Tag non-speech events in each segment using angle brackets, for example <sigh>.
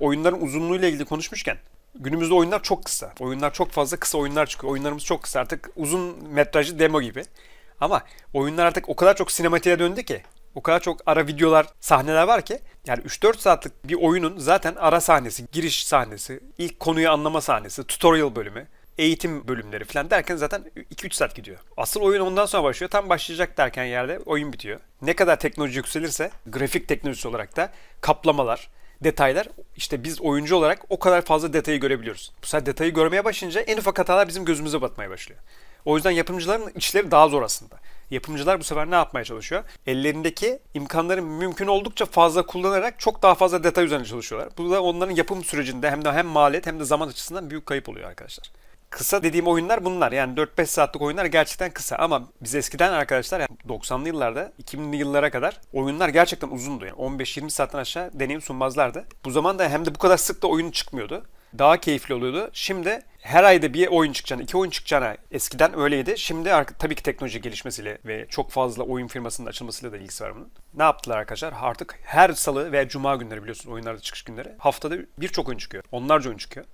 Oyunların uzunluğuyla ilgili konuşmuşken günümüzde oyunlar çok kısa. Oyunlar çok fazla kısa oyunlar çıkıyor. Oyunlarımız çok kısa artık uzun metrajlı demo gibi. Ama oyunlar artık o kadar çok sinematiğe döndü ki o kadar çok ara videolar, sahneler var ki yani 3-4 saatlik bir oyunun zaten ara sahnesi, giriş sahnesi, ilk konuyu anlama sahnesi, tutorial bölümü, eğitim bölümleri falan derken zaten 2-3 saat gidiyor. Asıl oyun ondan sonra başlıyor. Tam başlayacak derken yerde oyun bitiyor. Ne kadar teknoloji yükselirse grafik teknolojisi olarak da kaplamalar, detaylar işte biz oyuncu olarak o kadar fazla detayı görebiliyoruz. Bu sefer detayı görmeye başlayınca en ufak hatalar bizim gözümüze batmaya başlıyor. O yüzden yapımcıların işleri daha zor aslında. Yapımcılar bu sefer ne yapmaya çalışıyor? Ellerindeki imkanları mümkün oldukça fazla kullanarak çok daha fazla detay üzerine çalışıyorlar. Bu da onların yapım sürecinde hem de hem maliyet hem de zaman açısından büyük kayıp oluyor arkadaşlar. Kısa dediğim oyunlar bunlar. Yani 4-5 saatlik oyunlar gerçekten kısa. Ama biz eskiden arkadaşlar yani 90'lı yıllarda 2000'li yıllara kadar oyunlar gerçekten uzundu. Yani 15-20 saatten aşağı deneyim sunmazlardı. Bu zaman da hem de bu kadar sık da oyun çıkmıyordu. Daha keyifli oluyordu. Şimdi her ayda bir oyun çıkacağına, iki oyun çıkacağına eskiden öyleydi. Şimdi tabii ki teknoloji gelişmesiyle ve çok fazla oyun firmasının açılmasıyla da ilgisi var bunun. Ne yaptılar arkadaşlar? Artık her salı veya cuma günleri biliyorsunuz oyunlarda çıkış günleri. Haftada birçok oyun çıkıyor. Onlarca oyun çıkıyor.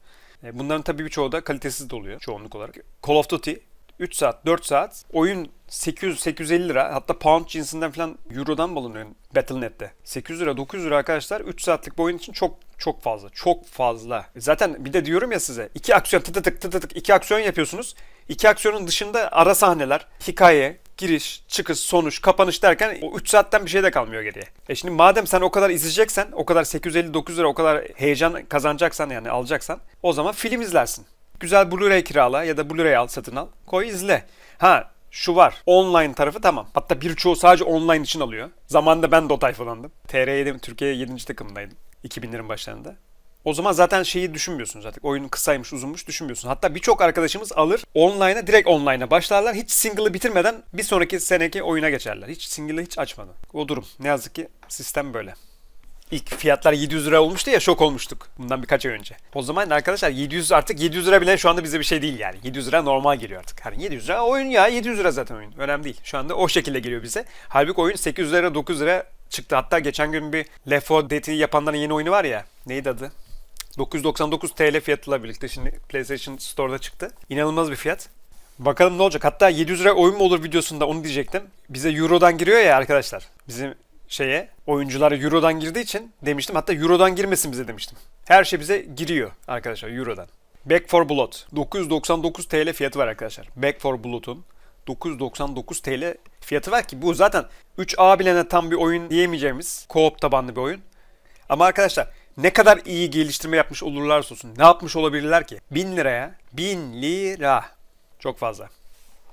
E, Bunların tabii birçoğu da kalitesiz de oluyor çoğunluk olarak. Call of Duty 3 saat, 4 saat. Oyun 800-850 lira. Hatta pound cinsinden falan eurodan mı alınıyor Battle.net'te? 800 lira, 900 lira arkadaşlar 3 saatlik bir oyun için çok çok fazla. Çok fazla. Zaten bir de diyorum ya size. iki aksiyon tık tık tık tık tık iki aksiyon yapıyorsunuz. İki aksiyonun dışında ara sahneler, hikaye, giriş, çıkış, sonuç, kapanış derken o 3 saatten bir şey de kalmıyor geriye. E şimdi madem sen o kadar izleyeceksen, o kadar 850-900 lira o kadar heyecan kazanacaksan yani alacaksan o zaman film izlersin. Güzel Blu-ray kirala ya da Blu-ray al satın al. Koy izle. Ha şu var. Online tarafı tamam. Hatta birçoğu sadece online için alıyor. Zamanında ben de o tayfalandım. TR7 Türkiye 7. takımındaydım. 2000'lerin başlarında. O zaman zaten şeyi düşünmüyorsunuz artık. Oyun kısaymış, uzunmuş düşünmüyorsun. Hatta birçok arkadaşımız alır online'a, direkt online'a başlarlar. Hiç single'ı bitirmeden bir sonraki seneki oyuna geçerler. Hiç single'ı hiç açmadan. O durum. Ne yazık ki sistem böyle. İlk fiyatlar 700 lira olmuştu ya şok olmuştuk bundan birkaç ay önce. O zaman arkadaşlar 700 artık 700 lira bile şu anda bize bir şey değil yani. 700 lira normal geliyor artık. Hani 700 lira oyun ya 700 lira zaten oyun. Önemli değil. Şu anda o şekilde geliyor bize. Halbuki oyun 800 lira 900 lira çıktı. Hatta geçen gün bir Left 4 Dead'i yapanların yeni oyunu var ya. Neydi adı? 999 TL fiyatıyla birlikte şimdi PlayStation Store'da çıktı. İnanılmaz bir fiyat. Bakalım ne olacak. Hatta 700 lira oyun mu olur videosunda onu diyecektim. Bize Euro'dan giriyor ya arkadaşlar. Bizim şeye oyuncular Euro'dan girdiği için demiştim. Hatta Euro'dan girmesin bize demiştim. Her şey bize giriyor arkadaşlar Euro'dan. Back for Blood. 999 TL fiyatı var arkadaşlar. Back for Blood'un 999 TL fiyatı var ki bu zaten 3A bilene tam bir oyun diyemeyeceğimiz co-op tabanlı bir oyun. Ama arkadaşlar ne kadar iyi geliştirme yapmış olurlarsa olsun ne yapmış olabilirler ki? 1000 liraya 1000 lira çok fazla.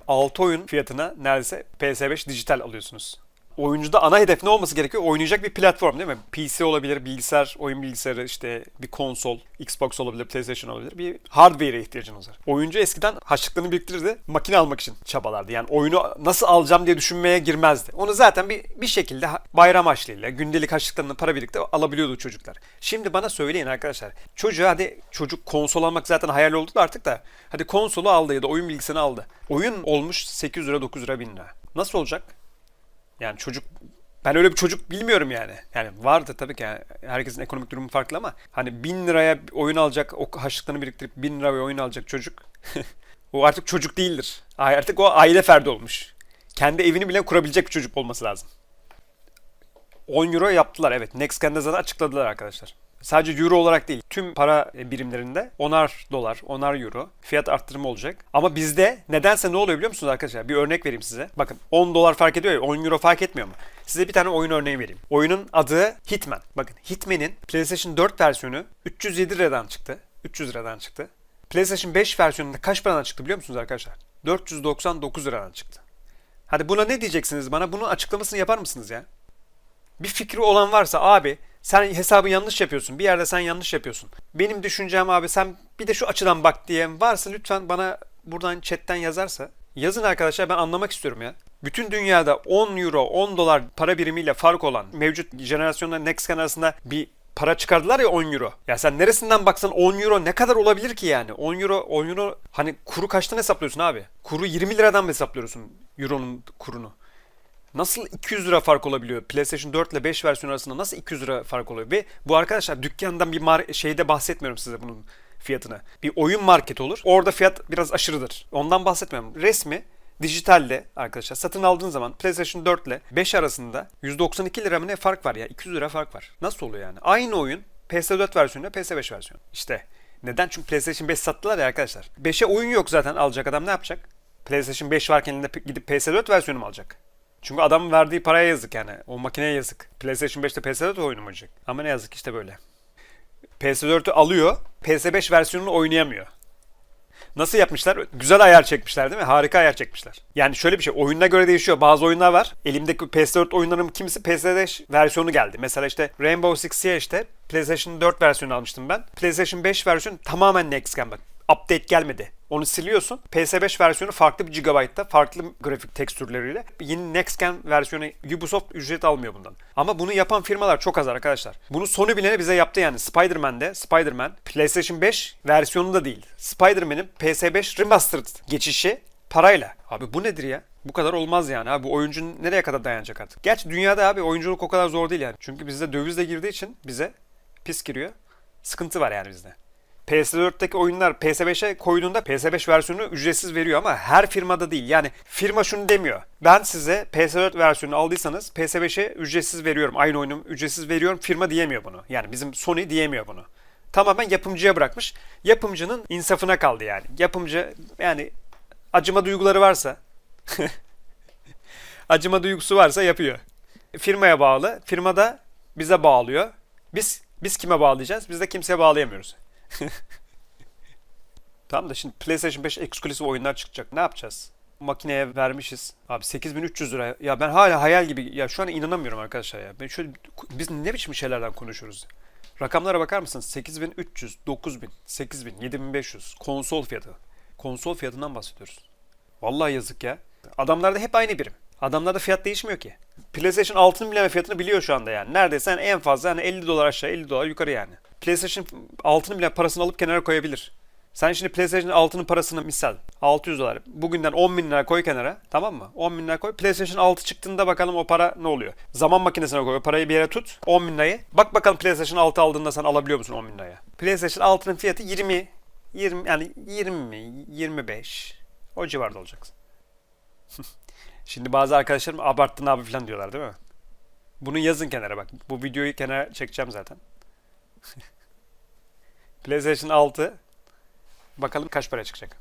6 oyun fiyatına neredeyse PS5 dijital alıyorsunuz. Oyuncuda ana hedef ne olması gerekiyor? Oynayacak bir platform değil mi? PC olabilir, bilgisayar, oyun bilgisayarı, işte bir konsol, Xbox olabilir, PlayStation olabilir. Bir hardware'e ihtiyacınız var. Oyuncu eskiden harçlıklarını biriktirirdi, makine almak için çabalardı. Yani oyunu nasıl alacağım diye düşünmeye girmezdi. Onu zaten bir, bir şekilde bayram harçlığıyla, gündelik harçlıklarını para birlikte alabiliyordu çocuklar. Şimdi bana söyleyin arkadaşlar. Çocuğa hadi çocuk konsol almak zaten hayal oldu da artık da. Hadi konsolu aldı ya da oyun bilgisayarını aldı. Oyun olmuş 800 lira 900 lira 1000 lira. Nasıl olacak? Yani çocuk ben öyle bir çocuk bilmiyorum yani. Yani vardı tabii ki yani herkesin ekonomik durumu farklı ama hani bin liraya oyun alacak, o harçlıklarını biriktirip bin liraya oyun alacak çocuk. <laughs> o artık çocuk değildir. Artık o aile ferdi olmuş. Kendi evini bile kurabilecek bir çocuk olması lazım. 10 euro yaptılar evet. Nextgen'de zaten açıkladılar arkadaşlar. Sadece euro olarak değil, tüm para birimlerinde onar dolar, onar euro fiyat arttırımı olacak. Ama bizde nedense ne oluyor biliyor musunuz arkadaşlar? Bir örnek vereyim size. Bakın 10 dolar fark ediyor ya, 10 euro fark etmiyor mu? Size bir tane oyun örneği vereyim. Oyunun adı Hitman. Bakın Hitman'in PlayStation 4 versiyonu 307 liradan çıktı. 300 liradan çıktı. PlayStation 5 versiyonunda kaç paradan çıktı biliyor musunuz arkadaşlar? 499 liradan çıktı. Hadi buna ne diyeceksiniz bana? Bunun açıklamasını yapar mısınız ya? Bir fikri olan varsa abi sen hesabı yanlış yapıyorsun. Bir yerde sen yanlış yapıyorsun. Benim düşüncem abi sen bir de şu açıdan bak diyen varsa lütfen bana buradan chatten yazarsa yazın arkadaşlar ben anlamak istiyorum ya. Bütün dünyada 10 euro 10 dolar para birimiyle fark olan mevcut jenerasyonla next gen arasında bir para çıkardılar ya 10 euro. Ya sen neresinden baksan 10 euro ne kadar olabilir ki yani? 10 euro 10 euro hani kuru kaçtan hesaplıyorsun abi? Kuru 20 liradan mı hesaplıyorsun euronun kurunu? Nasıl 200 lira fark olabiliyor? PlayStation 4 ile 5 versiyon arasında nasıl 200 lira fark oluyor? Ve bu arkadaşlar dükkandan bir mar- şeyde bahsetmiyorum size bunun fiyatına. Bir oyun market olur. Orada fiyat biraz aşırıdır. Ondan bahsetmiyorum. Resmi dijitalde arkadaşlar satın aldığın zaman PlayStation 4 ile 5 arasında 192 lira mı ne fark var ya? 200 lira fark var. Nasıl oluyor yani? Aynı oyun PS4 versiyonu ile PS5 versiyonu. İşte neden? Çünkü PlayStation 5 sattılar ya arkadaşlar. 5'e oyun yok zaten alacak adam ne yapacak? PlayStation 5 varken elinde gidip PS4 versiyonu mu alacak? Çünkü adamın verdiği paraya yazık yani. O makineye yazık. PlayStation 5'te PS4 oyunu mu oynayacak? Ama ne yazık işte böyle. PS4'ü alıyor, PS5 versiyonunu oynayamıyor. Nasıl yapmışlar? Güzel ayar çekmişler değil mi? Harika ayar çekmişler. Yani şöyle bir şey, oyununa göre değişiyor. Bazı oyunlar var. Elimdeki PS4 oyunlarım kimisi PS5 versiyonu geldi. Mesela işte Rainbow Six Siege işte PlayStation 4 versiyonu almıştım ben. PlayStation 5 versiyonu tamamen next gen bak. Update gelmedi. Onu siliyorsun. PS5 versiyonu farklı bir gigabyte'da, farklı grafik tekstürleriyle. Yeni Next Gen versiyonu Ubisoft ücret almıyor bundan. Ama bunu yapan firmalar çok az arkadaşlar. Bunu Sony bilene bize yaptı yani. Spider-Man'de, Spider-Man PlayStation 5 versiyonunda değil. Spider-Man'in PS5 Remastered geçişi parayla. Abi bu nedir ya? Bu kadar olmaz yani abi. Bu oyuncunun nereye kadar dayanacak artık? Gerçi dünyada abi oyunculuk o kadar zor değil yani. Çünkü bizde döviz de girdiği için bize pis giriyor. Sıkıntı var yani bizde. PS4'teki oyunlar PS5'e koyduğunda PS5 versiyonu ücretsiz veriyor ama her firmada değil. Yani firma şunu demiyor. Ben size PS4 versiyonu aldıysanız PS5'e ücretsiz veriyorum. Aynı oyunu ücretsiz veriyorum. Firma diyemiyor bunu. Yani bizim Sony diyemiyor bunu. Tamamen yapımcıya bırakmış. Yapımcının insafına kaldı yani. Yapımcı yani acıma duyguları varsa <laughs> acıma duygusu varsa yapıyor. Firmaya bağlı. Firma da bize bağlıyor. Biz biz kime bağlayacağız? Biz de kimseye bağlayamıyoruz. <laughs> tamam da şimdi PlayStation 5 eksklusif oyunlar çıkacak. Ne yapacağız? Makineye vermişiz. Abi 8300 lira. Ya ben hala hayal gibi. Ya şu an inanamıyorum arkadaşlar ya. Ben şöyle biz ne biçim şeylerden konuşuyoruz? Rakamlara bakar mısınız? 8300, 9000, 8000, 7500 konsol fiyatı. Konsol fiyatından bahsediyoruz. Vallahi yazık ya. Adamlarda hep aynı birim. Adamlarda fiyat değişmiyor ki. PlayStation 6'nın bile fiyatını biliyor şu anda yani. Neredeyse yani en fazla hani 50 dolar aşağı 50 dolar yukarı yani. PlayStation 6'nın bile parasını alıp kenara koyabilir. Sen şimdi PlayStation 6'nın parasını misal 600 dolar bugünden 10 bin lira koy kenara tamam mı? 10 bin lira koy. PlayStation 6 çıktığında bakalım o para ne oluyor? Zaman makinesine koy. O parayı bir yere tut. 10 bin lirayı. Bak bakalım PlayStation 6 aldığında sen alabiliyor musun 10 bin liraya? PlayStation 6'nın fiyatı 20 20 yani 20 25 o civarda olacaksın. <laughs> Şimdi bazı arkadaşlarım abarttın abi falan diyorlar değil mi? Bunu yazın kenara bak. Bu videoyu kenara çekeceğim zaten. <laughs> PlayStation 6 bakalım kaç para çıkacak.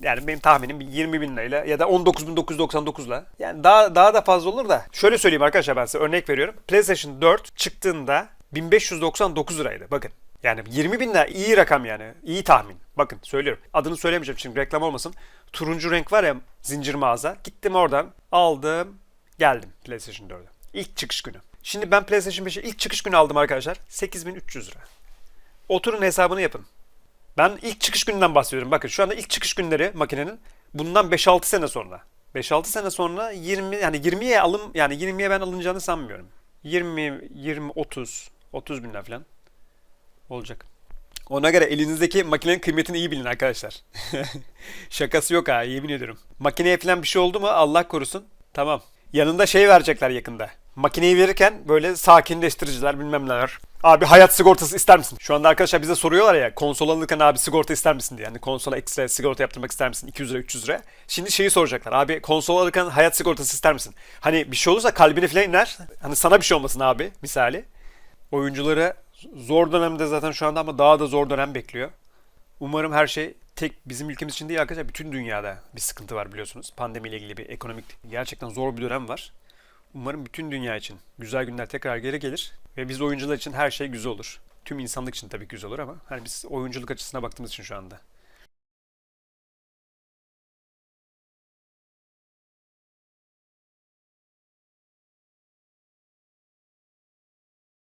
Yani benim tahminim bir 20 bin lirayla ya da 19.999'la. Yani daha daha da fazla olur da. Şöyle söyleyeyim arkadaşlar ben size örnek veriyorum. PlayStation 4 çıktığında 1599 liraydı. Bakın. Yani 20 bin lira iyi rakam yani. İyi tahmin. Bakın söylüyorum. Adını söylemeyeceğim çünkü reklam olmasın. Turuncu renk var ya zincir mağaza. Gittim oradan aldım geldim PlayStation 4'e. İlk çıkış günü. Şimdi ben PlayStation 5'i ilk çıkış günü aldım arkadaşlar. 8300 lira. Oturun hesabını yapın. Ben ilk çıkış gününden bahsediyorum. Bakın şu anda ilk çıkış günleri makinenin bundan 5-6 sene sonra. 5-6 sene sonra 20 yani 20'ye alım yani 20'ye ben alınacağını sanmıyorum. 20 20 30 30 bin lira falan olacak. Ona göre elinizdeki makinenin kıymetini iyi bilin arkadaşlar. <laughs> Şakası yok ha yemin ediyorum. Makineye falan bir şey oldu mu Allah korusun. Tamam. Yanında şey verecekler yakında. Makineyi verirken böyle sakinleştiriciler bilmem neler. Abi hayat sigortası ister misin? Şu anda arkadaşlar bize soruyorlar ya konsol alırken abi sigorta ister misin diye. Yani konsola ekstra sigorta yaptırmak ister misin? 200 lira 300 lira. Şimdi şeyi soracaklar. Abi konsol alırken hayat sigortası ister misin? Hani bir şey olursa kalbine falan iner. Hani sana bir şey olmasın abi misali. Oyuncuları zor dönemde zaten şu anda ama daha da zor dönem bekliyor. Umarım her şey tek bizim ülkemiz için değil arkadaşlar bütün dünyada bir sıkıntı var biliyorsunuz. Pandemiyle ilgili bir ekonomik gerçekten zor bir dönem var. Umarım bütün dünya için güzel günler tekrar geri gelir ve biz oyuncular için her şey güzel olur. Tüm insanlık için tabii güzel olur ama hani biz oyunculuk açısına baktığımız için şu anda.